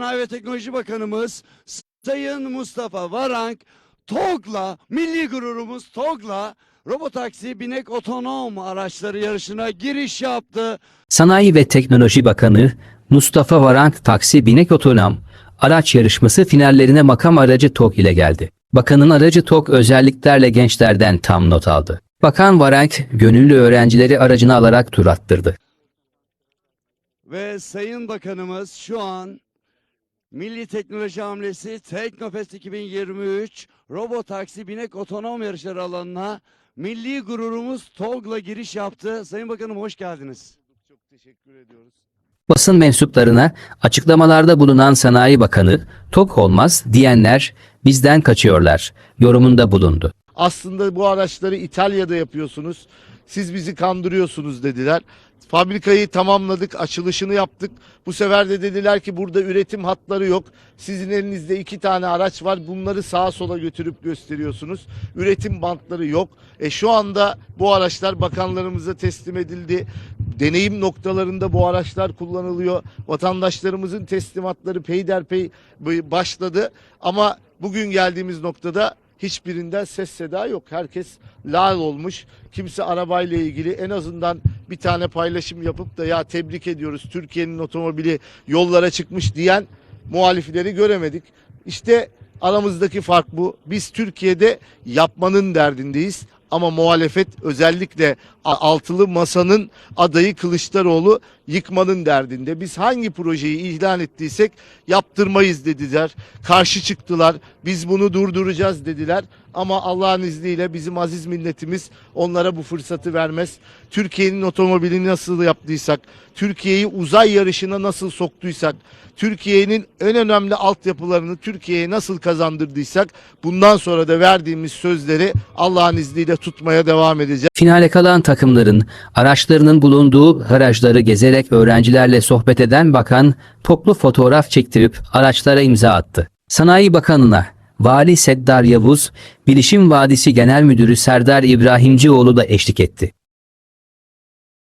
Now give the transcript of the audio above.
Sanayi ve Teknoloji Bakanımız Sayın Mustafa Varank TOG'la, milli gururumuz TOG'la robotaksi binek otonom araçları yarışına giriş yaptı. Sanayi ve Teknoloji Bakanı Mustafa Varank Taksi Binek Otonom araç yarışması finallerine makam aracı TOG ile geldi. Bakanın aracı TOG özelliklerle gençlerden tam not aldı. Bakan Varank gönüllü öğrencileri aracına alarak tur attırdı. Ve Sayın Bakanımız şu an Milli Teknoloji Hamlesi Teknofest 2023 Robotaksi Binek Otonom Yarışları alanına milli gururumuz TOG'la giriş yaptı. Sayın Bakanım hoş geldiniz. Çok teşekkür ediyoruz. Basın mensuplarına açıklamalarda bulunan Sanayi Bakanı TOG olmaz diyenler bizden kaçıyorlar yorumunda bulundu. Aslında bu araçları İtalya'da yapıyorsunuz. Siz bizi kandırıyorsunuz dediler. Fabrikayı tamamladık, açılışını yaptık. Bu sefer de dediler ki burada üretim hatları yok. Sizin elinizde iki tane araç var. Bunları sağa sola götürüp gösteriyorsunuz. Üretim bantları yok. E şu anda bu araçlar bakanlarımıza teslim edildi. Deneyim noktalarında bu araçlar kullanılıyor. Vatandaşlarımızın teslimatları peyderpey başladı. Ama bugün geldiğimiz noktada hiçbirinden ses seda yok. Herkes lal olmuş. Kimse arabayla ilgili en azından bir tane paylaşım yapıp da ya tebrik ediyoruz Türkiye'nin otomobili yollara çıkmış diyen muhalifleri göremedik. İşte aramızdaki fark bu. Biz Türkiye'de yapmanın derdindeyiz. Ama muhalefet özellikle altılı masanın adayı Kılıçdaroğlu yıkmanın derdinde. Biz hangi projeyi ilan ettiysek yaptırmayız dediler. Karşı çıktılar. Biz bunu durduracağız dediler. Ama Allah'ın izniyle bizim aziz milletimiz onlara bu fırsatı vermez. Türkiye'nin otomobilini nasıl yaptıysak, Türkiye'yi uzay yarışına nasıl soktuysak, Türkiye'nin en önemli altyapılarını Türkiye'ye nasıl kazandırdıysak bundan sonra da verdiğimiz sözleri Allah'ın izniyle tutmaya devam edeceğiz. Finale kalan takımların araçlarının bulunduğu garajları gezerek öğrencilerle sohbet eden bakan toplu fotoğraf çektirip araçlara imza attı. Sanayi Bakanı'na Vali Seddar Yavuz, Bilişim Vadisi Genel Müdürü Serdar İbrahimcioğlu da eşlik etti.